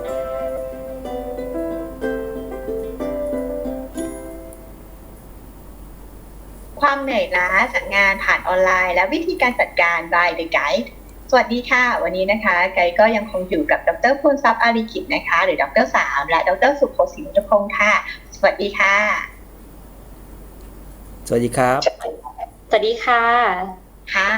ความเหนื่อยล้าจากงานผ่านออนไลน์ และวิธีการจัดการ by the guide สวัสดีค่ะ วันนี้นะคะ ไกด์ก็ยังคงอยู่กับดรพูนทรัพย์อาริกิจนะคะ หรือดรสามและดรสุโขศิลป์พงศ์ค่ะ สวัสดีค่ะ สวัสดีครับ สวัสดีค่ะ ค่ะ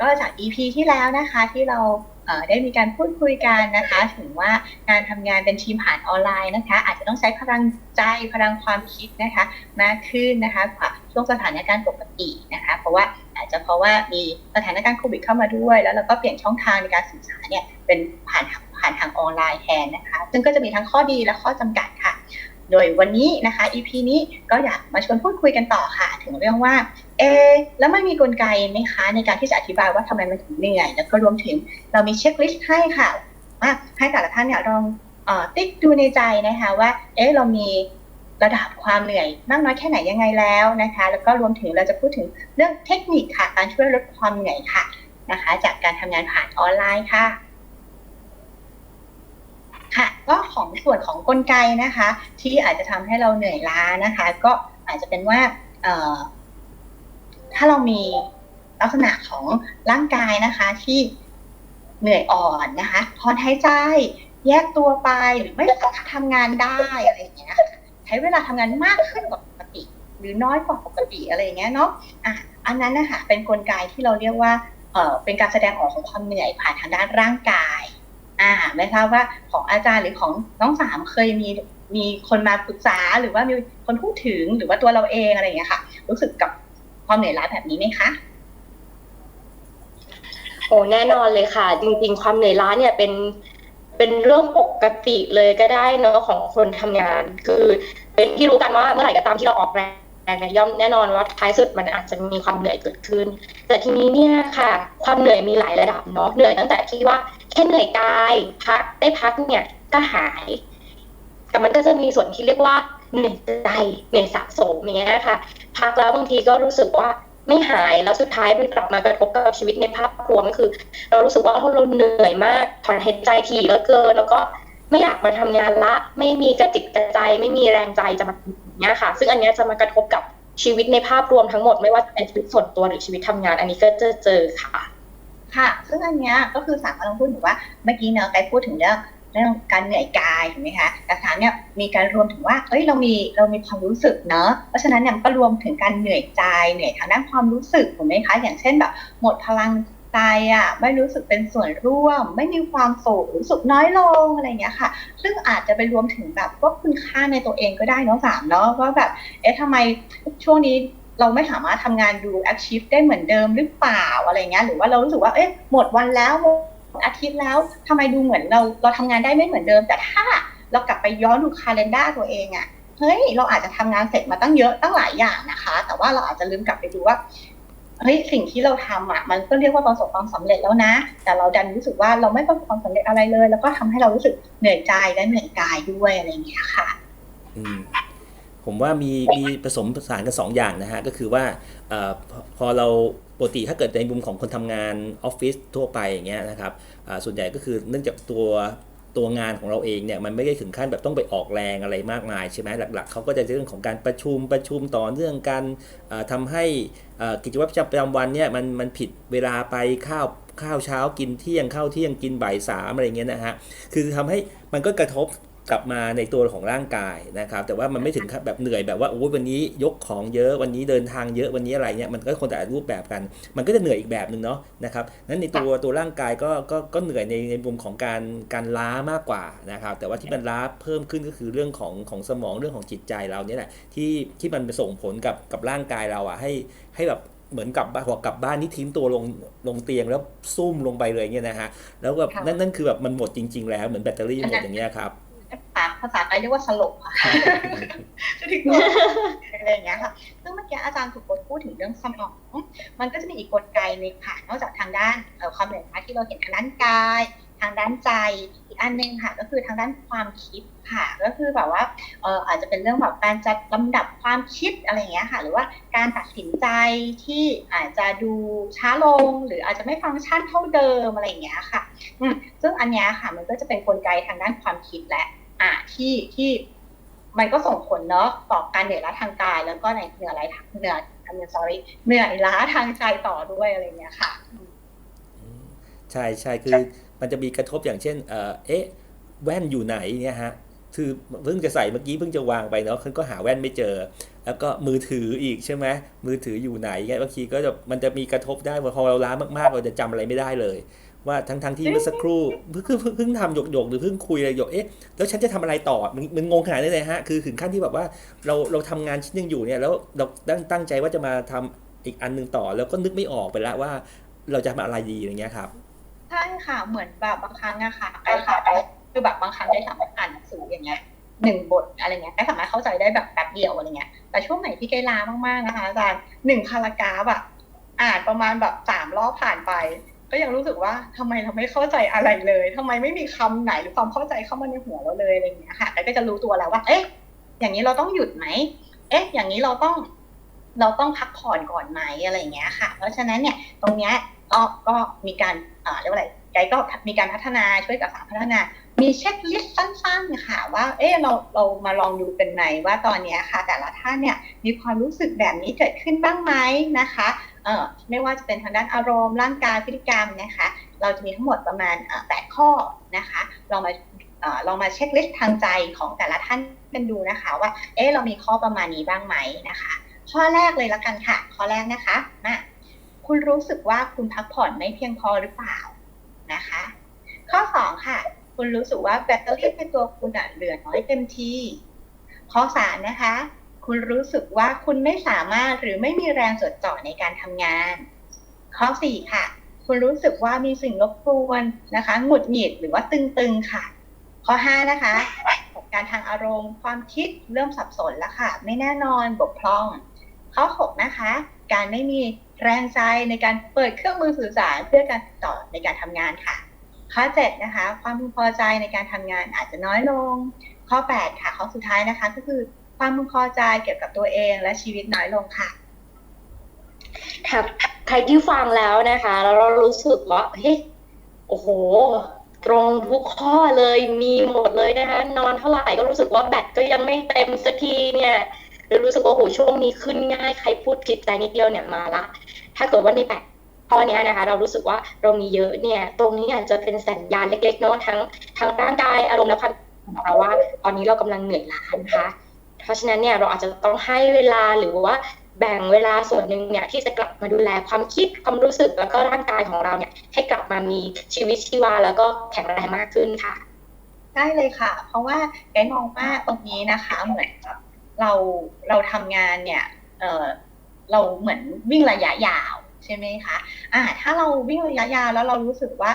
ก็จาก EP ที่แล้วนะคะที่เราเอ่อได้มีการพูดคุยกันนะคะ ถึงว่าการทำงานเป็นทีมผ่านออนไลน์นะคะ อาจจะต้องใช้พลังใจพลังความคิดนะคะมากขึ้นนะคะกว่าช่วงสถานการณ์ปกตินะคะ เพราะว่าอาจจะเพราะว่ามีสถานการณ์โควิดเข้ามาด้วย แล้วเราก็เปลี่ยนช่องทางในการสื่อสารเนี่ยเป็นผ่านผ่านทางออนไลน์แทนนะคะ ซึ่งก็จะมีทั้งข้อดีและข้อจำกัดค่ะ โดยวันนี้นะคะ EP นี้ก็อยากมาชวนพูดคุยกันต่อค่ะ ถึงเรื่องว่า เอแล้วมันมีกลไกไหมคะ ในการที่จะอธิบายว่าทำไมมันถึงเหนื่อย แล้วก็รวมถึงเรามีเช็คลิสต์ให้ค่ะว่าให้แต่ละท่านเนี่ยลองอติ๊กดูในใจนะคะว่า เอ๊ะเรามีระดับความเหนื่อยมากน้อยแค่ไหนยังไงแล้วนะคะ แล้วก็รวมถึงเราจะพูดถึงเรื่องเทคนิคค่ะ การช่วยลดความเหนื่อยค่ะนะคะ จากการทำงานผ่านออนไลน์ค่ะ ค่ะ ก็ของส่วนของกลไกนะคะ ที่อาจจะทำให้เราเหนื่อยล้านะคะ ก็อาจจะเป็นว่า ถ้าเรามีลักษณะของร่างกายนะคะที่เหนื่อยอ่อนนะคะถอนหายใจแยกตัวไปหรือไม่สามารถทำงานได้อะไรอย่างเงี้ยใช้เวลาทำงานมากขึ้นกว่าปกติ หรือน้อยกว่าปกติอะไรอย่างเงี้ยเนาะอะอันนั้นนะคะเป็นกลไกที่เราเรียกว่าเออเป็นการแสดงออกของความเหนื่อยผ่านทางด้านร่างกายอ่าไม่ทราบว่าของอาจารย์หรือของน้องสามเคยมีมีคนมาปรึกษาหรือว่ามีคนพูดถึงหรือว่าตัวเราเองอะไรอย่างเงี้ยค่ะ รู้สึกกับ ความเหนื่อยล้าแบบนี้ไหมคะโอ้แน่นอนเลยค่ะ จริง ๆ ความเหนื่อยล้าเนี่ยเป็นเป็นเรื่องปกติเลยก็ได้เนอะของคนทำงาน คือเป็นที่รู้กันว่าเมื่อไหร่ก็ตามที่เราออกแรงเนี่ยย่อมแน่นอนว่าท้ายสุดมันอาจจะมีความเหนื่อยเกิดขึ้น แต่ทีนี้เนี่ยค่ะ ความเหนื่อยมีหลายระดับเนาะเหนื่อยตั้งแต่ที่ว่าแค่เหนื่อยกายพักได้พักเนี่ยก็หาย แต่มันก็จะมีส่วนที่เรียกว่า เหนื่อยใจเหนื่อยสะสมอย่างเงี้ยค่ะ พักแล้วบางทีก็รู้สึกว่าไม่หายแล้วสุดท้ายมันกลับมากระทบกับชีวิตในภาพรวมก็คือ เรารู้สึกว่าเราเหนื่อยมากถอนหายใจถี่เหลือเกินแล้วก็ไม่อยากมาทำงานละ ไม่มีกระจิตกระใจไม่มีแรงใจจะมาอย่างเงี้ยค่ะ ซึ่งอันเนี้ยจะมากระทบกับชีวิตในภาพรวมทั้งหมดไม่ว่าจะเป็นชีวิตส่วนตัวหรือชีวิตทำงาน อันนี้ก็จะเจอค่ะ ค่ะ ซึ่งอันเนี้ยก็คือสามกำลังพูดถึงว่าเมื่อกี้เนอะไกพูดถึงเรื่อง เรื่องการเหนื่อยกายถูกไหมคะแต่สามเนี่ยมีการรวมถึงว่าเอ้ยเรามีเรามีความรู้สึกเนอะเพราะฉะนั้นเนี่ยก็รวมถึงการเหนื่อยใจเหนื่อยทางด้านความรู้สึกถูกไหมคะอย่างเช่นแบบหมดพลังใจอะไม่รู้สึกเป็นส่วนร่วม ไม่มีความสุขรู้สึกน้อยลงอะไรเงี้ยค่ะ ซึ่งอาจจะไปรวมถึงแบบพวกคุณค่าในตัวเองก็ได้เนาะสามเนาะว่าแบบเอ๊ะทำไมช่วงนี้เราไม่สามารถทำงานดูแอคชีพได้เหมือนเดิมหรือเปล่าอะไรเงี้ยหรือว่าเรารู้สึกว่าเอ๊ะหมดวันแล้ว อาทิตย์แล้วทำไมดูเหมือนเราเราทำงานได้ไม่เหมือนเดิม แต่ถ้าเรากลับไปย้อนดูคาล endar ตัวเองอะเฮ้ยเราอาจจะทำงานเสร็จมาตั้งเยอะตั้งหลายอย่างนะคะ แต่ว่าเราอาจจะลืมกลับไปดูว่าเฮ้ยสิ่งที่เราทำอะมันก็เรียกว่าประสบความสำเร็จแล้วนะ แต่เราดันรู้สึกว่าเราไม่ประสบความสำเร็จอะไรเลย แล้วก็ทำให้เรารู้สึกเหนื่อยใจและเหนื่อยกายด้วยอะไรอย่างเงี้ยค่ะ อืมผมว่ามีมีผสมผสานกันสองอย่างนะฮะก็คือว่าอพอเรา ปกติถ้าเกิดในมุมของคนทำงานออฟฟิศทั่วไปอย่างเงี้ยนะครับส่วนใหญ่ก็คือเนื่องจากตัวตัวงานของเราเองเนี่ยมันไม่ได้ถึงขั้นแบบต้องไปออกแรงอะไรมากมายใช่ไหมหลัก ๆเขาก็จะเรื่องของการประชุมประชุมต่อเนื่องกันอ่าทำให้กิจวัตรประจำวันเนี่ยมันมันผิดเวลาไปข้าวข้าวเช้ากินเที่ยงข้าวเที่ยงกินบ่ายสามอะไรเงี้ยนะฮะคือทำให้มันก็กระทบ กลับมาในตัวของร่างกายนะครับ แต่ว่ามันไม่ถึงขั้นแบบเหนื่อยแบบว่าโอ้ยวันนี้ยกของเยอะวันนี้เดินทางเยอะวันนี้อะไรเนี่ยมันก็คนแต่ละรูปแบบกัน มันก็จะเหนื่อยอีกแบบหนึ่งเนาะนะครับนั้นในตัวตัวร่างกายก็ก็ก็เหนื่อยในในมุมของการการล้ามากกว่านะครับ แต่ว่าที่มันล้าเพิ่มขึ้นก็คือเรื่องของของสมองเรื่องของจิตใจเราเนี่ยแหละที่ที่มันไปส่งผลกับกับร่างกายเราอะให้ให้แบบเหมือนกับพอกลับบ้านนี่ทิ้งตัวลงลงเตียงแล้วซุ่มลงไปเลยเนี่ยนะฮะแล้วแบบค่ะนั่นนั่นคือแบบมันหมดจริง ๆ แล้วเหมือนแบตเตอรี่หมดอย่างเงี้ยครับ ภาษาภาษาไทยเรียกว่าสลบค่ะจะถึงตัวอะไรอย่างเงี้ยค่ะ ซึ่งเมื่อกี้อาจารย์ถูกพูดถึงเรื่องสมอง มันก็จะมีอีกกลไกหนึงค่ะ นอกจากทางด้านเอ่อความเหนื่อยล้าที่เราเห็นทางด้านกาย ทางด้านใจ อีกอันหนึงค่ะ ก็คือทางด้านความคิดค่ะ ก็คือแบบว่าเอออาจจะเป็นเรื่องแบบการจัดลำดับความคิดอะไรอย่างเงี้ยค่ะ หรือว่าการตัดสินใจที่อาจจะดูช้าลง หรืออาจจะไม่ฟังก์ชันเท่าเดิมอะไรอย่างเงี้ยค่ะอืมซึ่งอันเนี้ยค่ะ มันก็จะเป็นกลไกทางด้านความคิดแหละ อ่าที่ที่มันก็ส่งผลเนาะต่อการเหนื่อยล้าทางกาย แล้วก็ในเหนื่อยล้าเหนื่อยอันนี้ sorry เหนื่อยล้าทางใจต่อด้วยอะไรเงี้ยค่ะใช่ใช่คือมันจะมีกระทบอย่างเช่น เออเอ๊ะ แว่นอยู่ไหนเนี่ยฮะคือเพิ่งจะใส่เมื่อกี้เพิ่งจะวางไปเนาะก็หาแว่นไม่เจอ แล้วก็มือถืออีกใช่ไหมมือถืออยู่ไหนเงี้ยบางทีก็จะมันจะมีกระทบได้พอเราล้ามากๆเราจะจำอะไรไม่ได้เลย ว่าทั้งทั้งที่เมื่อสักครู่เพิ่งเพิ่งเพิ่งทำหยกหยกๆหรือเพิ่งคุยอะไรหยกเอ๊ะแล้วฉันจะทำอะไรต่อมันมันงงขนาดนี้เลยฮะคือถึงขั้นที่แบบว่าเราเราทำงานชิ้นหนึงอยู่เนี่ยแล้วเราตั้งตั้งใจว่าจะมาทำอีกอันหนึงต่อ แล้วก็นึกไม่ออกไปแล้วว่า เราจะทำอะไรดีอะไรเงี้ยครับใช่ค่ะเหมือนแบบบางครั้งอะค่ะไอ้ค่ะคือแบบบางครั้งได้สามารถอ่านหนังสืออย่างเงี้ยหนึ่งบทอะไรเงี้ยได้สามารถเข้าใจได้แบบแป๊บเดียวอะไรเงี้ยแต่ช่วงไหนที่ใกล้ล้ามากๆนะคะอาจารย์หนึ่งพารากราฟอะอ่านประมาณแบบสามรอบผ่านไป ก็ยังรู้สึกว่าทำไมเราไม่เข้าใจอะไรเลยทำไมไม่มีคำไหนหรือความเข้าใจเข้ามาในหัวเราเลยอะไรเงี้ยค่ะแต่ก็จะรู้ตัวแล้วว่า เอ๊ะ อย่างนี้เราต้องหยุดไหมเอ๊ะ อย่างนี้เราต้อง เราต้องพักผ่อนก่อนไหมอะไรอย่างเงี้ยค่ะ เพราะฉะนั้นเนี่ย ตรงเนี้ยก็ก็มีการเอ่อเรียกว่าอะไรไกด์ก็มีการพัฒนาช่วยกับสาพัฒนา มีเช็คลิสต์สั้นๆค่ะ ว่า เออเราเรามาลองดูกันไหนว่าตอนเนี้ยค่ะ แต่ละท่านเนี่ยมีความรู้สึกแบบนี้เกิดขึ้นบ้างไหมนะคะ ไม่ว่าจะเป็นทางด้านอารมณ์ร่างกายพฤติกรรมนะคะ เราจะมีทั้งหมดประมาณแปดข้อนะคะลองมาลองมาเช็คลิสต์ทางใจของแต่ละท่านกันดูนะคะ ว่าเออเรามีข้อประมาณนี้บ้างไหมนะคะ ข้อแรกเลยละกันค่ะ ข้อแรกนะคะมาคุณรู้สึกว่าคุณพักผ่อนไม่เพียงพอหรือเปล่านะคะ ข้อสองค่ะ คุณรู้สึกว่าแบตเตอรี่ในตัวคุณอะเหลือน้อยเต็มที่ข้อสามนะคะ คุณรู้สึกว่าคุณไม่สามารถหรือไม่มีแรงจดจ่อในการทำงาน ข้อสี่ค่ะ คุณรู้สึกว่ามีสิ่งรบกวนนะคะหงุดหงิดหรือว่าตึงๆค่ะ ข้อห้านะคะการทางอารมณ์ ความคิดเริ่มสับสนแล้วค่ะ ไม่แน่นอนบกพร่อง ข้อหกนะคะ การไม่มีแรงใจในการเปิดเครื่องมือสื่อสารเพื่อการติดต่อในการทำงานค่ะ ข้อเจ็ดนะคะ ความพึงพอใจในการทำงานอาจจะน้อยลง ข้อแปดค่ะข้อสุดท้ายนะคะก็คือ ความพึงพอใจเกี่ยวกับตัวเองและชีวิตน้อยลงค่ะค่ะใครที่ฟังแล้วนะคะ แล้วเรารู้สึกว่าเฮ้ยโอ้โห ตรงทุกข้อเลยมีหมดเลยนะคะ นอนเท่าไหร่ก็รู้สึกว่าแบตก็ยังไม่เต็มสักทีเนี่ยหรือรู้สึกว่าโอ้โหช่วงนี้ขึ้นง่ายใครพูดผิดใจนิดเดียวเนี่ยมาละถ้าเกิดว่าในแปดข้อเนี้ยนะคะ เรารู้สึกว่าเรามีเยอะเนี่ย ตรงนี้อาจจะเป็นสัญญาณเล็กๆเนาะทั้งทั้งร่างกายอารมณ์และความของเราว่า ตอนนี้เรากำลังเหนื่อยล้านะคะ เพราะฉะนั้นเนี่ยเราอาจจะต้องให้เวลาหรือว่าแบ่งเวลาส่วนหนึ่งเนี่ยที่จะกลับมาดูแลความคิดความรู้สึกแล้วก็ร่างกายของเราเนี่ยให้กลับมามีชีวิตชีวาแล้วก็แข็งแรงมากขึ้นค่ะ ได้เลยค่ะ เพราะว่าไกมองว่าตรงนี้นะคะเหมือนเราเราทำงานเนี่ยเออเราเหมือนวิ่งระยะยาวใช่ไหมคะอ่าถ้าเราวิ่งระยะยาวแล้วเรารู้สึกว่า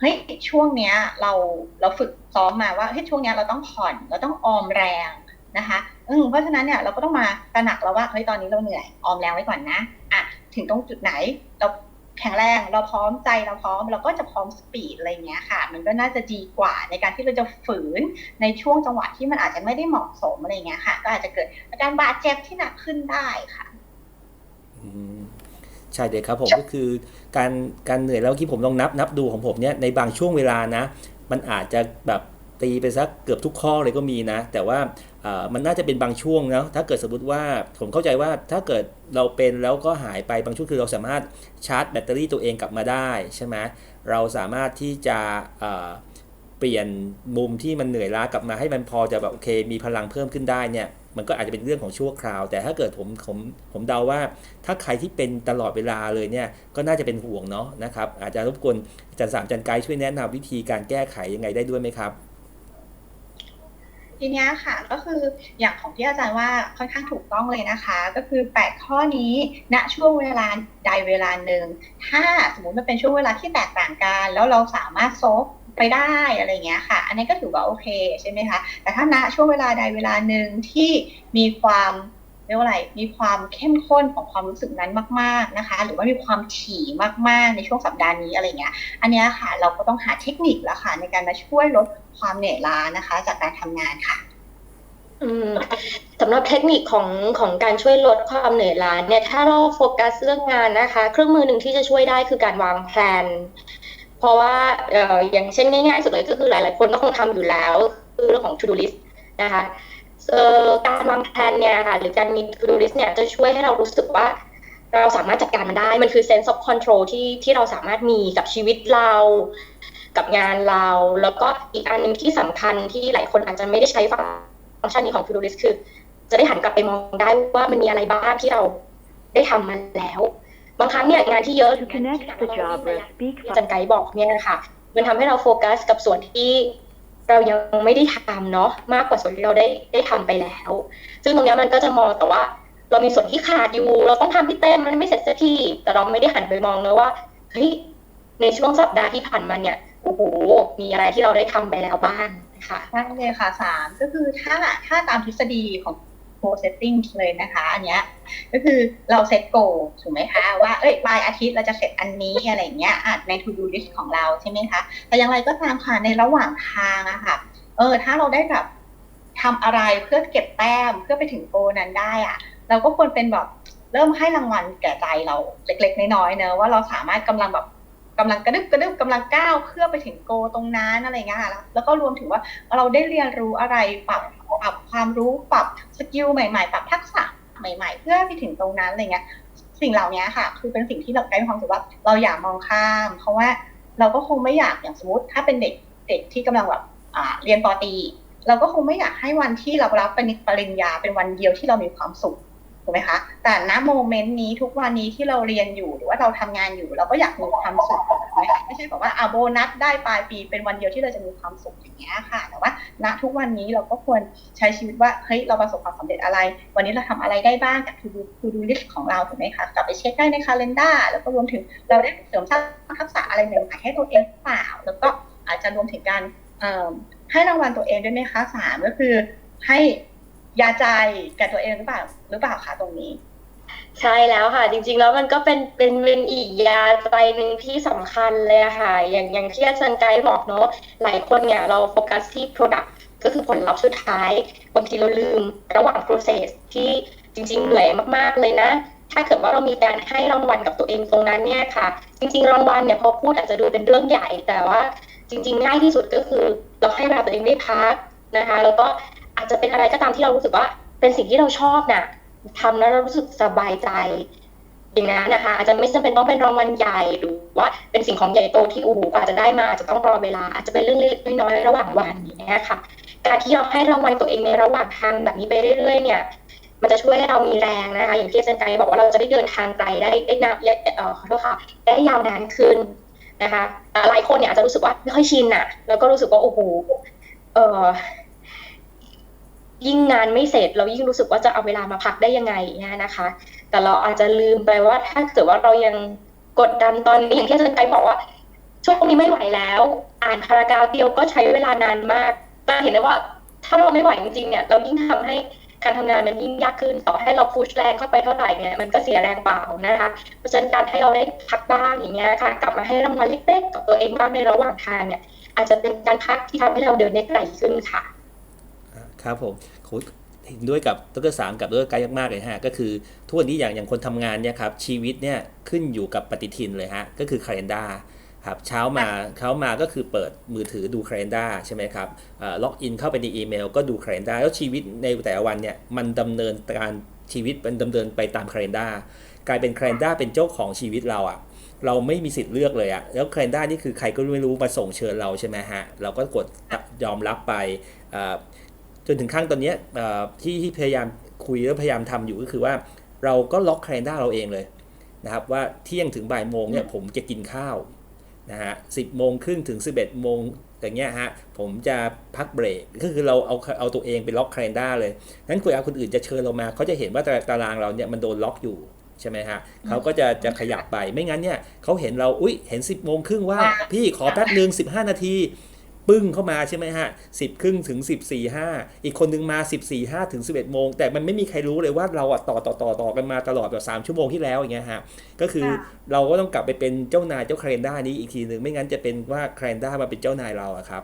เฮ้ยช่วงเนี้ยเราเราฝึกซ้อมมาว่าเฮ้ยช่วงเนี้ยเราต้องผ่อนเราต้องออมแรง นะคะอืมเพราะฉะนั้นเนี่ยเราก็ต้องมาตระหนักแล้วว่าเฮ้ยตอนนี้เราเหนื่อยออมแรงไว้ก่อนนะอะถึงตรงจุดไหนเราแข็งแรงเราพร้อมใจเราพร้อมเราก็จะพร้อมสปีดอะไรเงี้ยค่ะ มันก็น่าจะดีกว่าในการที่เราจะฝืนในช่วงจังหวะที่มันอาจจะไม่ได้เหมาะสมอะไรเงี้ยค่ะ ก็อาจจะเกิดอาการบาดเจ็บที่หนักขึ้นได้ค่ะอืมใช่เลยครับผมก็คือการการเหนื่อยแล้วที่ผมลองนับนับดูของผมเนี่ยในบางช่วงเวลานะ มันอาจจะแบบตีไปสักเกือบทุกข้อเลยก็มีนะ แต่ว่า มันน่าจะเป็นบางช่วงนะถ้าเกิดสมมติว่าผมเข้าใจว่าถ้าเกิดเราเป็นแล้วก็หายไปบางช่วงคือเราสามารถชาร์จแบตเตอรี่ตัวเองกลับมาได้ใช่ไหมเราสามารถที่จะเปลี่ยนมุมที่มันเหนื่อยล้ากลับมาให้มันพอจะแบบโอเค มีพลังเพิ่มขึ้นได้เนี่ยมันก็อาจจะเป็นเรื่องของชั่วคราว แต่ถ้าเกิดผมผมผมเดาว่า ถ้าใครที่เป็นตลอดเวลาเลยเนี่ยก็น่าจะเป็นห่วงเนาะนะครับอาจจะรบกวนอาจารย์สามอาจันไกด์ช่วยแนะนำวิธีการแก้ไขยังไงได้ด้วยไหมครับ ทีนี้ค่ะก็คืออย่างของที่อาจารย์ว่าค่อนข้างถูกต้องเลยนะคะ ก็คือ 8 ข้อนี้ณช่วงเวลาใดเวลาหนึ่งถ้าสมมติมันเป็นช่วงเวลาที่แตกต่างกัน แล้วเราสามารถโซฟไปได้อะไรเงี้ยค่ะ อันนี้ก็ถือว่าโอเคใช่ไหมคะแต่ถ้าณช่วงเวลาใดเวลาหนึ่งที่มีความ รียกว่าอะไร มีความเข้มข้นของความรู้สึกนั้นมาก ๆนะคะ หรือว่ามีความถี่มาก ๆ ในช่วงสัปดาห์นี้อะไรเงี้ย อันนี้ค่ะ เราก็ต้องหาเทคนิคแล้วค่ะในการมาช่วยลดความเหนื่อยล้านะคะ จากการทำงานค่ะอืมสำหรับเทคนิคของของการช่วยลดความเหนื่อยล้าเนี่ยถ้าเราโฟกัสเรื่องงานนะคะ เครื่องมือหนึ่งที่จะช่วยได้คือการวางแผนเพราะว่าเอ่ออย่างเช่นง่ายๆสุดเลยก็คือหลายๆคนก็คงทำอยู่แล้ว คือเรื่องของ to do list นะคะ การวางแผนเนี่ยค่ะหรือการมี to do list เนี่ยจะช่วยให้เรารู้สึกว่าเราสามารถจัดการมันได้ มันคือ sense of control ที่ที่เราสามารถมีกับชีวิตเรา กับงานเรา แล้วก็อีกอันหนึ่งที่สำคัญที่หลายคนอาจจะไม่ได้ใช้ฟังก์ชันนี้ของ to do list คือ จะได้หันกลับไปมองได้ว่ามันมีอะไรบ้างที่เราได้ทำมาแล้ว บางครั้งเนี่ยงานที่เยอะหรื To องานที่ connect หนัก the เรา Jabra, speak ที่อาจันไกด์บอกเนี่ยนะคะมันทำให้เราโฟกัสกับส่วนที่ เรายังไม่ได้ทำเนาะมากกว่าส่วนที่เราได้ได้ทำไปแล้ว ซึ่งตรงนี้มันก็จะมองแต่ว่า เรามีส่วนที่ขาดอยู่ เราต้องทำที่เต็มมันไม่เสร็จสักทีแต่เราไม่ได้หันไปมองเลยว่าเฮ้ยในช่วงสัปดาห์ที่ผ่านมาเนี่ยโอ้โหมีอะไรที่เราได้ทำไปแล้วบ้างนะคะใช่เลยค่ะสามก็คือถ้าถ้าตามทฤษฎีของ goal setting เลยนะคะอันเนี้ยก็คือเราเซต goal ถูกไหมคะ ว่าเอ้ยปลายอาทิตย์เราจะเสร็จอันนี้อะไรเงี้ยใน to do list ของเราใช่ไหมคะแต่อย่างไรก็ตามค่ะในระหว่างทางอะค่ะเออถ้าเราได้แบบทำอะไรเพื่อเก็บแต้มเพื่อไปถึงโกนั้นได้อะเราก็ควรเป็นแบบเริ่มให้รางวัลแก่ใจเราเล็กๆน้อยๆเนอะว่าเราสามารถกำลังแบบ กำลังกระดึบกระดึบกำลังก้าวเพื่อไปถึงโกตรงนั้นอะไรเงี้ยแล้วแล้วก็รวมถึงว่าเราได้เรียนรู้อะไรปรับปรับความรู้ปรับสกิลใหม่ๆ ปรับทักษะใหม่ ๆ เพื่อไปถึงตรงนั้นอะไรเงี้ยสิ่งเหล่านี้ค่ะ คือเป็นสิ่งที่เราใกล้ความรู้สึกว่าเราอย่ามองข้าม เพราะว่าเราก็คงไม่อยากอย่างสมมติ ถ้าเป็นเด็กเด็กที่กำลังแบบเรียนปอตี เราก็คงไม่อยากให้วันที่เรารับเป็นปริญญาเป็นวันเดียวที่เรามีความสุข ถูกไหมคะ แต่ณโมเมนต์นี้ทุกวันนี้ที่เราเรียนอยู่หรือว่าเราทำงานอยู่ เราก็อยากมีความสุขถูกไหมคะไม่ใช่แบบว่าอาโบนัสได้ปลายปีเป็นวันเดียวที่เราจะมีความสุขอย่างเงี้ยค่ะ แต่ว่าณทุกวันนี้เราก็ควรใช้ชีวิตว่าเฮ้ยเราประสบความสำเร็จอะไร วันนี้เราทำอะไรได้บ้างกับ to do to do list ของเราถูกไหมคะกลับไปเช็คได้ใน calendar แล้วก็รวมถึงเราได้เสริมสร้างทักษะอะไรใหม่ๆให้ตัวเองหรือเปล่า แล้วก็อาจจะรวมถึงการให้รางวัลตัวเองด้วยไหมคะสามก็คือให้ ยาใจแก่ตัวเองหรือเปล่าหรือเปล่าคะตรงนี้ ใช่แล้วค่ะ จริง ๆ แล้วมันก็เป็นเป็นเป็นอีกยาใจหนึ่งที่สำคัญเลยค่ะ อย่างอย่างที่อาจารย์ไกด์บอกเนาะหลายคนเนี่ยเราโฟกัสที่ product ก็คือผลลัพธ์สุดท้ายบางทีเราลืมระหว่าง process ที่จริง ๆ เหนื่อยมากๆเลยนะ ถ้าเกิดว่าเรามีการให้รางวัลกับตัวเองตรงนั้นเนี่ยค่ะ จริง ๆ รางวัลเนี่ยพอพูดอาจจะดูเป็นเรื่องใหญ่ แต่ว่าจริง ๆ ง่ายที่สุดก็คือ เราให้เวลาตัวเองได้พักนะคะ แล้วก็ อาจจะเป็นอะไรก็ตามที่เรารู้สึกว่า เป็นสิ่งที่เราชอบน่ะทำแล้วเรารู้สึกสบายใจ อย่างนั้นนะคะ อาจจะไม่จำเป็นต้องเป็นรางวัลใหญ่หรือว่าเป็นสิ่งของใหญ่โตที่อูหูกว่าจะได้มาอาจจะต้องรอเวลา อาจจะเป็นเรื่องเล็กๆน้อยๆระหว่างวันอย่างเงี้ยค่ะ การที่เราให้รางวัลตัวเองในระหว่างทางแบบนี้ไปเรื่อยๆเนี่ยมันจะช่วยให้เรามีแรงนะคะ อย่างที่อาจารย์ไกบอกว่าเราจะได้เดินทางไกลได้ได้นานเอ่อขอโทษค่ะได้ยาวนานขึ้นนะคะหลายคนเนี่ยอาจจะรู้สึกว่าไม่ค่อยชินอะแล้วก็รู้สึกว่าโอ้โหเออ ยิ่งงานไม่เสร็จเรายิ่งรู้สึกว่าจะเอาเวลามาพักได้ยังไงเนี่ยนะคะ แต่เราอาจจะลืมไปว่าถ้าเกิดว่าเรายังกดดันตอนนี้อย่างที่อาจารย์ไกบอกว่าช่วงนี้ไม่ไหวแล้ว อ่านพารากราฟเดียวก็ใช้เวลานานมากก็เห็นได้ว่าถ้าเราไม่ไหวจริงๆเนี่ย เรายิ่งทำให้การทำงานมันยิ่งยากขึ้นต่อให้เราพุชแรงเข้าไปเท่าไหร่เนี่ยมันก็เสียแรงเปล่านะคะเพราะฉะนั้นการให้เราได้พักบ้างอย่างเงี้ยค่ะ กลับมาให้รางวัลเล็กๆกับตัวเองบ้างในระหว่างทางเนี่ย อาจจะเป็นการพักที่ทำให้เราเดินได้ไกลขึ้นค่ะ ครับผมเห็นด้วยกับดรสามกับดรไกด์มากเลยฮะก็คือทุกวันนี้อย่างอย่างคนทำงานเนี่ยครับชีวิตเนี่ยขึ้นอยู่กับปฏิทินเลยฮะก็คือ calendar ครับเช้ามาเช้ามาก็คือเปิดมือถือดู calendar ใช่ไหมครับล็อกอินเข้าไปในอีเมล ก็ดู calendar แล้วชีวิตในแต่ละวันเนี่ยมันดำเนินการชีวิตมันดำเนินไปตาม calendar กลายเป็น calendar เป็นเจ้าของชีวิตเราอะเราไม่มีสิทธิ์เลือกเลยอะแล้ว calendar นี่คือใครก็ไม่รู้มาส่งเชิญเราใช่ไหมฮะเราก็กดยอมรับไป จนถึงขั้นตอนเนี้ยอ่าที่ที่พยายามคุยแล้วพยายามทำอยู่ก็คือว่า เราก็ล็อก calendar เราเองเลยนะครับว่าเที่ยงถึงบ่ายโมงเนี่ยผมจะกินข้าวนะฮะสิบโมงครึ่งถึง 11โมงอย่างเงี้ยฮะผมจะพักเบรกก็คือเราเอาเอาตัวเองไปล็อก calendar เลยนั้นคุยเอาคนอื่นจะเชิญเรามาเขาจะเห็นว่าตารางเราเนี่ยมันโดนล็อกอยู่ใช่ไหมฮะเขาก็จะจะขยับไปไม่งั้นเนี่ยเขาเห็นเราอุ้ยเห็น 10บโมงครึ่งว่าพี่ขอแป๊บนึง15 นาที ปปึ้งเข้ามาใช่ไหมฮะสิบครึ่งถึงสิบสี่ห้าอีกคนนึงมาสิบสี่ห้าถึงสิบเอ็ดโมง แต่มันไม่มีใครรู้เลยว่าเราอะต่อต่อต่อต่อกันมาตลอดแบบสามชั่วโมงที่แล้วอย่างเงี้ยฮะก็คือค่ะเราก็ต้องกลับไปเป็นเจ้านายเจ้าแครนด้านี้อีกทีหนึ่งไม่งั้นจะเป็นว่าแครนด้ามาเป็นเจ้านายเราอะครับ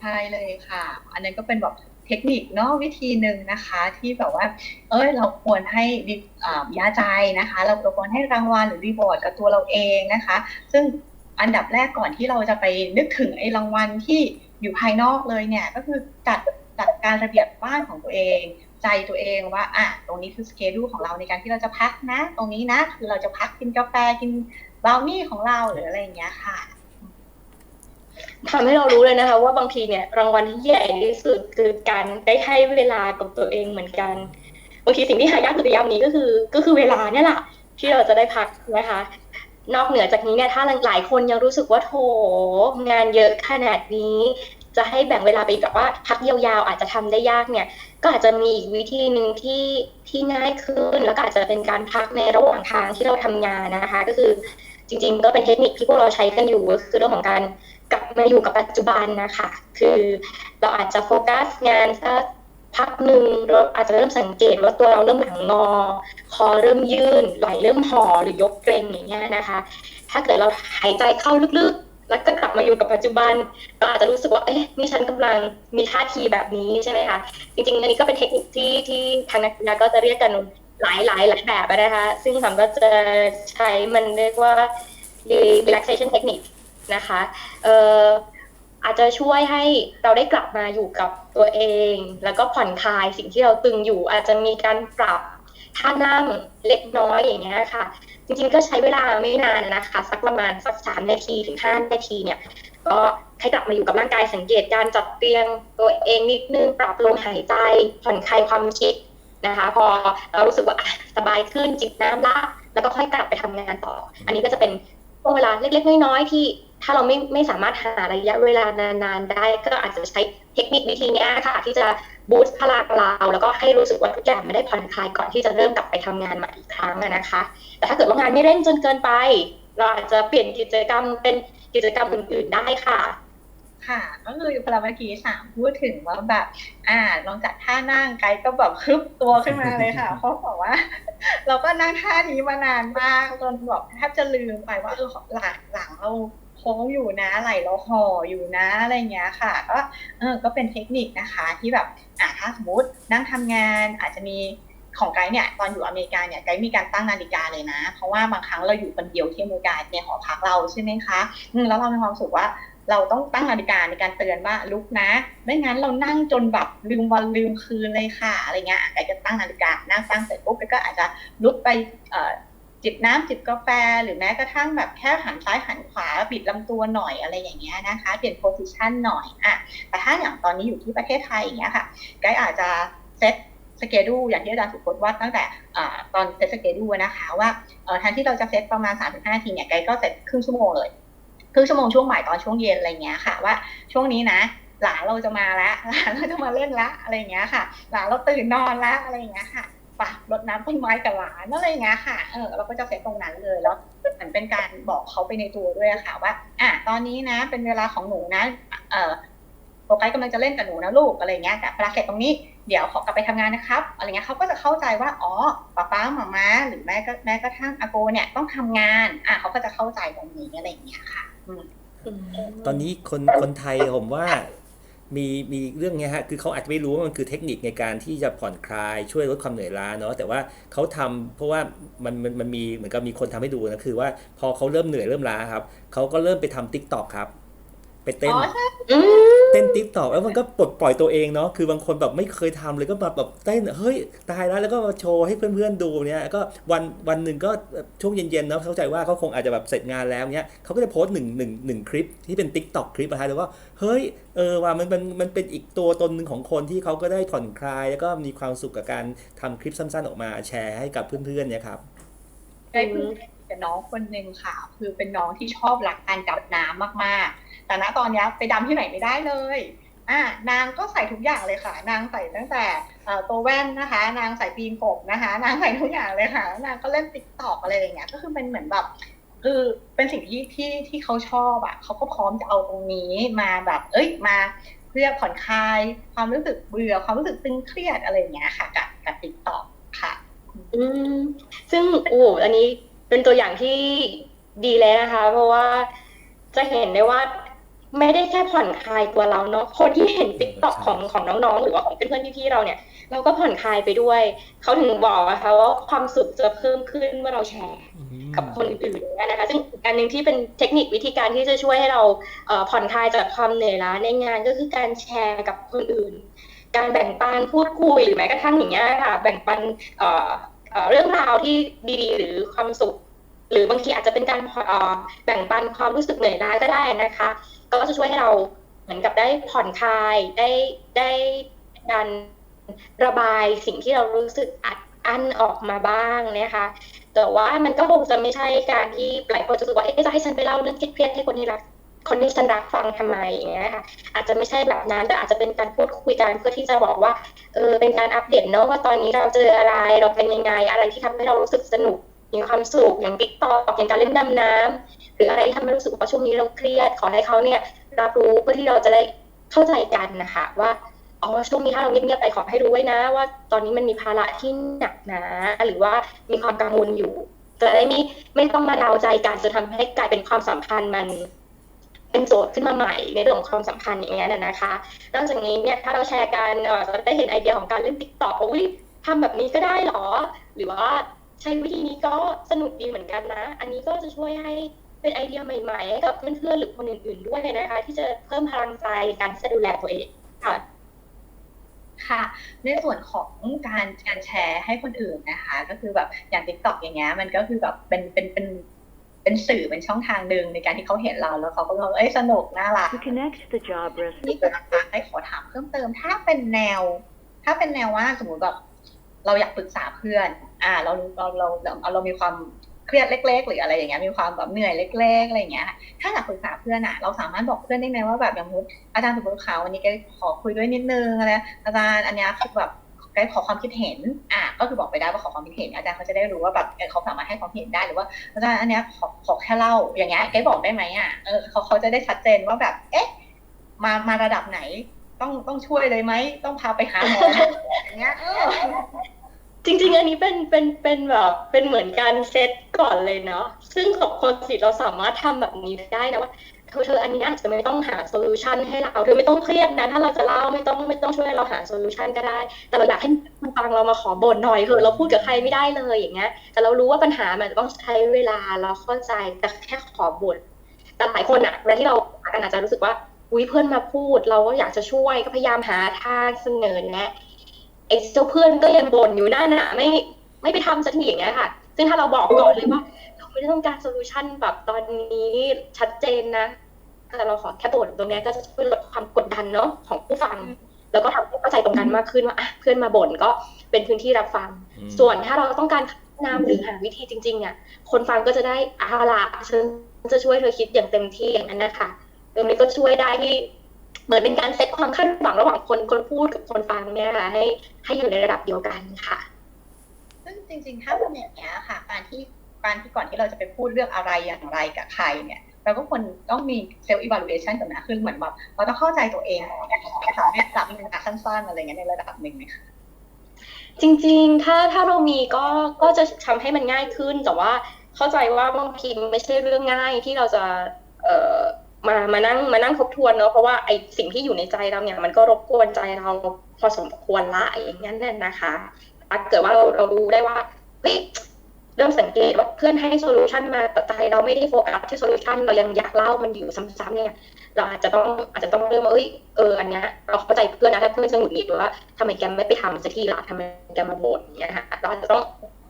ใช่เลยค่ะ อันนั้นก็เป็นแบบเทคนิคเนาะวิธีหนึ่งนะคะที่แบบว่า เอ้ยเราควรให้ดิอ่ายาใจนะคะ เราควรให้รางวัลหรือรีบอร์ดกับตัวเราเองนะคะ ซึ่ง อันดับแรกก่อนที่เราจะไปนึกถึงไอ้รางวัลที่อยู่ภายนอกเลยเนี่ยก็คือจัดจัดการระเบียบบ้านของตัวเอง ใจตัวเองว่าอะตรงนี้คือสเกดูของเราในการที่เราจะพักนะ ตรงนี้นะคือเราจะพักกินกาแฟกินบราวนี่ของเราหรืออะไรอย่างเงี้ยค่ะทำให้เรารู้เลยนะคะ ว่าบางทีเนี่ยรางวัลที่ใหญ่ที่สุดคือการได้ให้เวลากับตัวเองเหมือนกันบางทีสิ่งที่หายากสุดยามนี้ก็คือ ก็คือเวลาเนี่ยแหละที่เราจะได้พักนะคะ นอกเหนือจากนี้เนี่ยถ้าหลายคนยังรู้สึกว่าโถงานเยอะขนาดนี้ จะให้แบ่งเวลาไปแบบว่าพักยาวๆอาจจะทำได้ยากเนี่ย ก็อาจจะมีอีกวิธีหนึ่งที่ที่ง่ายขึ้น แล้วก็อาจจะเป็นการพักในระหว่างทางที่เราทำงานนะคะ ก็คือจริงๆ ก็เป็นเทคนิคที่พวกเราใช้กันอยู่ก็คือเรื่องของการกลับมาอยู่กับปัจจุบันนะคะ คือเราอาจจะโฟกัสงานสัก พักหนึ่งเราอาจจะเริ่มสังเกตว่าตัวเราเริ่มหลังงอ คอเริ่มยื่นไหล่เริ่มห่อหรือยกเกรงอย่างเงี้ยนะคะ ถ้าเกิดเราหายใจเข้าลึกๆ แล้วก็กลับมาอยู่กับปัจจุบันก็อาจจะรู้สึกว่าเอ๊ะนี่ฉันกำลังมีท่าทีแบบนี้ใช่ไหมคะจริงๆอันนี้ก็เป็นเทคนิคที่ที่ทางนักกีฬาก็จะเรียกกันหลายหลายหลายแบบนะคะ ซึ่งผมก็จะใช้มันเรียกว่า relaxation technique นะคะ เอ่อ อาจจะช่วยให้เราได้กลับมาอยู่กับตัวเอง แล้วก็ผ่อนคลายสิ่งที่เราตึงอยู่ อาจจะมีการปรับท่านั่งเล็กน้อยอย่างเงี้ยค่ะ จริงๆก็ใช้เวลาไม่นานนะคะ สักประมาณสักสามนาทีถึงห้านาทีเนี่ยก็ให้กลับมาอยู่กับร่างกายสังเกตการจัดเตียงตัวเองนิดนึงปรับลมหายใจผ่อนคลายความคิดนะคะ พอเรารู้สึกว่าสบายขึ้นจิบน้ำละแล้วก็ค่อยกลับไปทำงานต่อ อันนี้ก็จะเป็นช่วงเวลาเล็กๆน้อยๆที่ ถ้าเราไม่ไม่สามารถหาระยะเวลานานๆได้ ก็อาจจะใช้เทคนิควิธีเนี้ยค่ะ ที่จะบูสต์พลังเราแล้วก็ให้รู้สึกว่าทุกอย่างไม่ได้ผ่อนคลายก่อนที่จะเริ่มกลับไปทำงานใหม่อีกครั้งอะนะคะ แต่ถ้าเกิดว่างานไม่เร่งจนเกินไป เราอาจจะเปลี่ยนกิจกรรมเป็นกิจกรรมอื่น ๆได้ค่ะค่ะก็คือพลเมื่อกี้สามพูดถึงว่าแบบ อ่าลองจากท่านั่งไกด์ก็แบบคึบตัวขึ้นมาเลยค่ะเพราะบอกว่า เราก็นั่งท่านี้มานานมากจนแบบแทบจะลืมไปว่าเออหลังหลังเราโค้งอยู่นะไหลเราห่ออยู่นะอะไรเงี้ยค่ะ ก็เออก็เป็นเทคนิคนะคะที่แบบอ่าถ้าสมมตินั่งทำงานอาจจะมีของไกด์เนี่ยตอนอยู่อเมริกาเนี่ยไกด์มีการตั้งนาฬิกาเลยนะ เพราะว่าบางครั้งเราอยู่คนเดียวที่อเมริกาในหอพักเราใช่ไหมคะอืมแล้วเรามีความรู้สึกว่าเราต้องตั้งนาฬิกาในการเตือนว่าลุกนะ ไม่งั้นเรานั่งจนแบบลืมวันลืมคืนเลยค่ะอะไรเงี้ยไก่จะตั้งนาฬิกานั่งตั้งเสร็จปุ๊บก็อาจจะลุกไปเอ่อ จิบน้ำจิบกาแฟ หรือแม้กระทั่งแบบแค่หันซ้ายหันขวาบิดลำตัวหน่อยอะไรอย่างเงี้ยนะคะ เปลี่ยนโพสิชันหน่อยอะแต่ถ้าอย่างตอนนี้อยู่ที่ประเทศไทยอย่างเงี้ยค่ะไกอาจจะเซตสเกดูอย่างที่อาจารย์สุพจน์ว่าตั้งแต่ตอนเซตสเกดูนะคะว่าแทนที่เราจะเซตประมาณ 3-5นาทีเนี่ยไกก็เซตครึ่งชั่วโมงเลยครึ่งชั่วโมงช่วงบ่ายตอนช่วงเย็นอะไรเงี้ยค่ะว่าช่วงนี้นะหลานเราจะมาแล้วหลานเราจะมาเล่นละอะไรเงี้ยค่ะ หลานเราตื่นนอนละอะไรเงี้ยค่ะ ปะรดน้ำต้นไม้กับหลานอะไรเงี้ยค่ะ เออเราก็จะเซตตรงนั้นเลยแล้วเหมือนเป็นการบอกเขาไปในตัวด้วยค่ะว่า อะตอนนี้นะ เป็นเวลาของหนูนะ เออโปรไกด์กำลังจะเล่นกับหนูนะลูกอะไรเงี้ยแต่เวลาเสร็จตรงนี้เดี๋ยวขอกลับไปทำงานนะครับอะไรเงี้ยเขาก็จะเข้าใจว่าอ๋อป้าป้าหมาม้าหรือแม่ก็แม่กระทั่งอาโกเนี่ยต้องทำงาน อะเขาก็จะเข้าใจตรงนี้อะไรอย่างเงี้ยค่ะตอนนี้คนคนไทยผมว่า มีมีเรื่องเนี้ยฮะคือเขาอาจจะไม่รู้ว่ามันคือเทคนิคในการที่จะผ่อนคลายช่วยลดความเหนื่อยล้าเนาะแต่ว่าเขาทำเพราะว่ามันมันมันมีเหมือนกับมีคนทำให้ดูนะคือว่าพอเขาเริ่มเหนื่อยเริ่มล้าครับเขาก็เริ่มไปทำทิกตอกครับ ไปเต้นอ๋อใช่อืมเต้นติ๊กตอกแล้วมันก็ปลดปล่อยตัวเองเนาะคือบางคนแบบไม่เคยทำเลยก็แบบแบบเต้นเฮ้ยตายแล้วแล้วก็มาโชว์ให้เพื่อนๆดูเนี่ยก็วันวันหนึ่งก็ช่วงเย็นๆเนาะเข้าใจว่าเขาคงอาจจะแบบเสร็จงานแล้วเนี่ยเขาก็จะโพสต์หนึ่งหนึ่งหนึ่งคลิปที่เป็นติ๊กตอกคลิปอะฮะแต่ว่าเฮ้ยเออว่ามันมันมันเป็นอีกตัวตนหนึ่งของคนที่เขาก็ได้ผ่อนคลาย แล้วก็มีความสุขกับการทำคลิปสั้น ๆ ออกมาแชร์ให้กับเพื่อนๆเนี่ยครับได้เพิ่งกับน้องคนหนึ่งค่ะ คือเป็นน้องที่ชอบรักการดำน้ำมากๆ แต่ณตอนนี้ไปดำที่ไหนไม่ได้เลยอ่านางก็ใส่ทุกอย่างเลยค่ะ นางใส่ตั้งแต่ตัวแว่นนะคะ นางใส่ปีนกบนะคะ นางใส่ทุกอย่างเลยค่ะ นางก็เล่นติ๊กตอกอะไรอย่างเงี้ย ก็คือเป็นเหมือนแบบคือเป็นสิ่งที่ที่ที่เขาชอบอะเขาก็พร้อมจะเอาตรงนี้มาแบบ เอ้ยมาเพื่อผ่อนคลาย ความรู้สึกเบื่อความรู้สึกตึงเครียดอะไรอย่างเงี้ยค่ะ กับกับติ๊กตอกค่ะ อืมซึ่งโอ้อันนี้เป็นตัวอย่างที่ดีเลยนะคะ เพราะว่าจะเห็นได้ว่า ไม่ได้แค่ผ่อนคลายตัวเราเนาะคนที่เห็นติ๊กต็อกของของน้องๆ หรือว่าของเพื่อนๆพี่ๆเราเนี่ย เราก็ผ่อนคลายไปด้วย เขาถึงบอกนะคะว่าความสุขจะเพิ่มขึ้นเมื่อเราแชร์กับคนอื่นๆนะคะ ซึ่งอีกอันหนึ่งที่เป็นเทคนิควิธีการที่จะช่วยให้เราเอ่อผ่อนคลายจากความเหนื่อยล้าในงานก็คือการแชร์กับคนอื่น การแบ่งปันพูดคุยหรือแม้กระทั่งอย่างเงี้ยค่ะ แบ่งปันเอ่อเอ่อเรื่องราวที่ดีๆ หรือความสุข หรือบางทีอาจจะเป็นการเอ่อแบ่งปันความรู้สึกเหนื่อยล้าก็ได้นะคะ ก็จะช่วยให้เราเหมือนกับได้ผ่อนคลายได้ได้การระบายสิ่งที่เรารู้สึกอัดอั้นออกมาบ้างนะคะ แต่ว่ามันก็คงจะไม่ใช่การที่หลายคนจะรู้สึกว่าเอ๊ะจะให้ฉันไปเล่าเรื่องเครียดให้คนที่รักคนที่ฉันรักฟังทำไมอย่างเงี้ยค่ะ อาจจะไม่ใช่แบบนั้นแต่อาจจะเป็นการพูดคุยกันเพื่อที่จะบอกว่าเออเป็นการอัปเดตเนาะว่าตอนนี้เราเจออะไรเราเป็นยังไงอะไรที่ทำให้เรารู้สึกสนุกมีความสุขอย่างติ๊กตอกอย่างการเล่นดำน้ำ หรืออะไรที่ทำให้รู้สึกว่าช่วงนี้เราเครียดขอให้เขาเนี่ยรับรู้เพื่อที่เราจะได้เข้าใจกันนะคะว่าอ๋อช่วงนี้ถ้าเราเงียบๆไปขอให้รู้ไว้นะ ว่าตอนนี้มันมีภาระที่หนักหนาหรือว่ามีความกังวลอยู่จะได้ไม่ไม่ต้องมาเดาใจกันจะทำให้กลายเป็นความสัมพันธ์มันเป็นโจทย์ขึ้นมาใหม่ในเรื่องของความสัมพันธ์อย่างเงี้ยนะคะนอกจากนี้เนี่ยถ้าเราแชร์กันเอ่อจะได้เห็นไอเดียของการเล่นติ๊กต็อกอุ้ยทำแบบนี้ก็ได้หรอ หรือว่าใช้วิธีนี้ก็สนุกดีเหมือนกันนะ อันนี้ก็จะช่วยให้ เป็นไอเดียใหม่ๆให้กับเพื่อนๆหรือคนอื่นๆด้วยนะคะ ที่จะเพิ่มพลังใจในการที่จะดูแลตัวเองค่ะค่ะในส่วนของการการแชร์ให้คนอื่นนะคะ ก็คือแบบอย่าง t ิ k t o k อย่างเงี้ยมันก็คือแบบเป็นเป็นเป็นเป็นสื่อเป็นช่องทางหนึ่งในการที่เขาเห็นเราแล้วเขาก็บอกเอ้ยสนุกน่ารัก To connect the job นี่ receipt คือนะคะได้ขอถามเพิ่มเติม ถ้าเป็นแนว ถ้าเป็นแนวว่าสมมติแบบเราอยากปรึกษาเพื่อน อ่า เราเราเราเราเรามีความ เครียดเล็ก ๆ หรืออะไรอย่างเงี้ยมีความแบบเหนื่อยเล็ก ๆอะไรอย่างเงี้ยถ้าอยากปรึกษาเพื่อนอะเราสามารถบอกเพื่อนได้ไหมว่าแบบอย่างมุดอาจารย์สมมติเขาวันนี้แกขอคุยด้วยนิดนึงอะไรอาจารย์อันเนี้ยคือแบบแกขอความคิดเห็น อะ ก็คือบอกไปได้ว่าขอความคิดเห็น อาจารย์เขาจะได้รู้ว่าแบบเขาสามารถให้ความคิดเห็นได้หรือว่าอาจารย์อันเนี้ยขอขอแค่เล่า อย่างเงี้ยแกบอกได้ไหมอะ เออเขาเขาจะได้ชัดเจนว่าแบบ เอ๊ะ มา มาระดับไหน ต้อง ต้องช่วยเลยไหม ต้องพาไปหาหมอไหมอย่างเงี้ยจริง ๆ อันนี้เป็น เป็น เป็นแบบ เป็นเหมือนการเซต ก่อนเลยเนาะซึ่งของคนสิทธิ์เราสามารถทำแบบนี้ได้นะว่าเธอเธออันนี้อาจจะไม่ต้องหาโซลูชันให้เราเธอไม่ต้องเครียดนะถ้าเราจะเล่าไม่ต้องไม่ต้องช่วยเราหาโซลูชันก็ได้ แต่เราอยากให้คนฟังเรามาขอบ่นหน่อยเถอะเราพูดกับใครไม่ได้เลยอย่างเงี้ย แต่เรารู้ว่าปัญหามันต้องใช้เวลาเราเข้าใจแต่แค่ขอบ่นแต่หลายคนอะเวลาที่เราอาจจะรู้สึกว่าอุ้ยเพื่อนมาพูด เราก็อยากจะช่วยก็พยายามหาทางเสนอแนะไอ้เจ้าเพื่อนก็ยังบ่นอยู่นั่นน่ะไม่ไม่ไปทำสักทีอย่างเงี้ยค่ะ ซึ่งถ้าเราบอกก่อนเลยว่าเราไม่ได้ต้องการโซลูชันแบบตอนนี้ชัดเจนนะ แต่เราขอแค่บ่นตรงเนี้ยก็จะช่วยลดความกดดันเนาะของผู้ฟัง แล้วก็ทำให้เข้าใจตรงกันมากขึ้นว่าอะเพื่อนมาบ่นก็เป็นพื้นที่รับฟังอืมส่วนถ้าเราต้องการแนะนำหรือหาวิธีจริงๆเนี่ยคนฟังก็จะได้อาละฉันจะช่วยเธอคิดอย่างเต็มที่อย่างนั้นนะคะตรงนี้ก็ช่วยได้ที่เหมือนเป็นการเซตความคาดหวังระหว่างคนคนพูดกับคนฟังเนี่ยค่ะให้ให้อยู่ในระดับเดียวกันค่ะ ซึ่งจริงๆ ถ้าเป็นอย่างเงี้ยค่ะ การที่การที่ก่อนที่เราจะไปพูดเรื่องอะไรอย่างไรกับใครเนี่ย เราก็ควรต้องมีเซลล์ evaluation ก่อนนะคือเหมือนแบบเราต้องเข้าใจตัวเองก่อนนะคะในระดับหนึ่งอะสั้นๆอะไรเงี้ยในระดับหนึ่งไหมคะจริงๆ ถ้าถ้าเรามีก็ก็จะทำให้มันง่ายขึ้น แต่ว่าเข้าใจว่าบางทีมันไม่ใช่เรื่องง่ายที่เราจะเอ่อมามานั่งมานั่งทบทวนเนาะเพราะว่าไอสิ่งที่อยู่ในใจเราเนี่ยมันก็รบกวนใจเราพอสมควรละอย่างนั้นน่ะนะคะ ถ้าเกิดว่าเราเรารู้ได้ว่าเฮ้ยเริ่มสังเกตว่าเพื่อนให้โซลูชันมาแต่ใจเราไม่ได้โฟกัสที่โซลูชันเรายังอยากเล่ามันอยู่ซ้ำๆเนี่ย เราอาจจะต้องอาจจะต้องเริ่มว่าเอ้ยเอออันเนี้ยเราเข้าใจเพื่อนนะถ้าเพื่อนจะหงุดหงิดว่าทำไมแกไม่ไปทำสักทีละทำไมแกมาบ่นเงี้ยค่ะเราอาจจะต้อง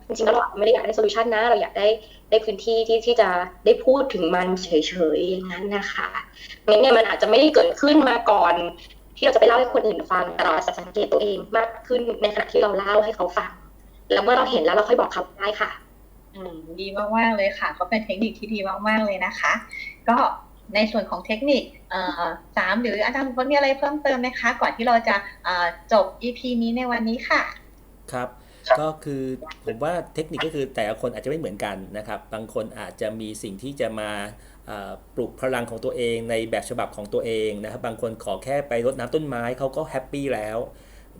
จริงๆแล้วเราไม่ได้อยากได้โซลูชันนะ เราอยากได้ได้พื้นที่ที่ที่จะได้พูดถึงมันเฉยๆอย่างนั้นนะคะงั้นเนี่ยมันอาจจะไม่ได้เกิดขึ้นมาก่อน ที่เราจะไปเล่าให้คนอื่นฟังแต่เราอาจจะสังเกตตัวเองมากขึ้นในขณะที่เราเล่าให้เขาฟัง แล้วเมื่อเราเห็นแล้วเราค่อยบอกเขาได้ค่ะอืมดีมากๆเลยค่ะ ก็เป็นเทคนิคที่ดีมากๆเลยนะคะ ก็ในส่วนของเทคนิคเอ่อสามหรืออาจารย์พลมีอะไรเพิ่มเติมไหมคะ ก่อนที่เราจะเอ่อจบ EP นี้ในวันนี้ค่ะ ครับ ก็คือผมว่าเทคนิคก็คือแต่ละคนอาจจะไม่เหมือนกันนะครับ บางคนอาจจะมีสิ่งที่จะมาเอ่อ ปลุกพลังของตัวเองในแบบฉบับของตัวเองนะครับบางคนขอแค่ไปรดน้ำต้นไม้เขาก็แฮปปี้แล้ว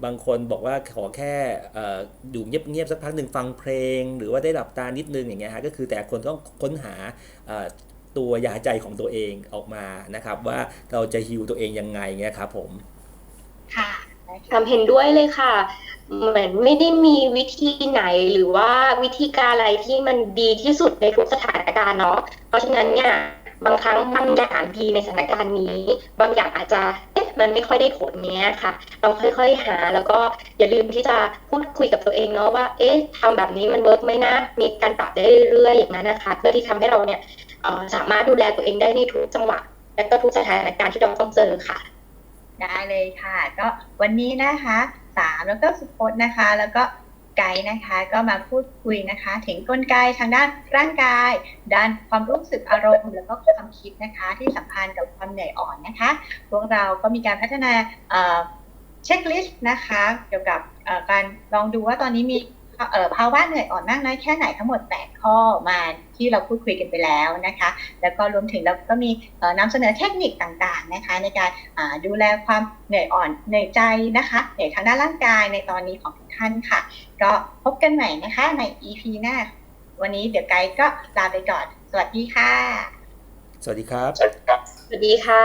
บางคนบอกว่าขอแค่เอ่ออยู่เงียบๆสักพักหนึ่งฟังเพลง หรือว่าได้หลับตานิดนึงอย่างเงี้ยฮะก็คือแต่ละคนต้องค้นหาเอ่อตัวยาใจของตัวเองออกมานะครับ ว่าเราจะฮิวตัวเองยังไงเงี้ยครับผม ค่ะนะคะทำเห็นด้วยเลยค่ะ เหมือนไม่ได้มีวิธีไหนหรือว่าวิธีการอะไรที่มันดีที่สุดในทุกสถานการณ์เนาะเพราะฉะนั้นเนี่ยบางครั้งบางอย่างดีในสถานการณ์นี้ บางอย่างอาจจะเอ๊ะมันไม่ค่อยได้ผลเนี้ยค่ะลองค่อยๆหา แล้วก็อย่าลืมที่จะพูดคุยกับตัวเองเนาะว่า เอ๊ะทำแบบนี้มันเวิร์กไหมนะ มีการปรับได้เรื่อยๆอย่างนั้นนะคะ เพื่อที่ทำให้เราเนี่ยสามารถดูแลตัวเองได้ในทุกจังหวะและก็ทุกสถานการณ์ที่เราต้องเจอค่ะ ได้เลยค่ะ ก็วันนี้นะคะ 3 แล้วก็สุพจน์นะคะ แล้วก็ไกด์นะคะก็มาพูดคุยนะคะ ถึงกลไกทางด้านร่างกาย ด้านความรู้สึกอารมณ์ แล้วก็ความคิดนะคะ ที่สัมพันธ์กับความเหนื่อยอ่อนนะคะ พวกเราก็มีการพัฒนาเช็คลิสต์นะคะ เกี่ยวกับการลองดูว่าตอนนี้มี ภาวะเหนื่อยอ่อนมากน้อยแค่ไหนทั้งหมด 8 ข้อมาที่เราพูดคุยกันไปแล้วนะคะ แล้วก็รวมถึงเราก็มีเอ่อนำเสนอเทคนิคต่างๆนะคะ ในการอ่าดูแลความเหนื่อยอ่อนเหนื่อยใจนะคะเหนื่อยทางด้านร่างกายในตอนนี้ของทุกท่านค่ะ ก็พบกันใหม่นะคะใน EP หน้า วันนี้เดี๋ยวไกด์ก็ลาไปก่อน สวัสดีค่ะ สวัสดีครับ สวัสดีค่ะ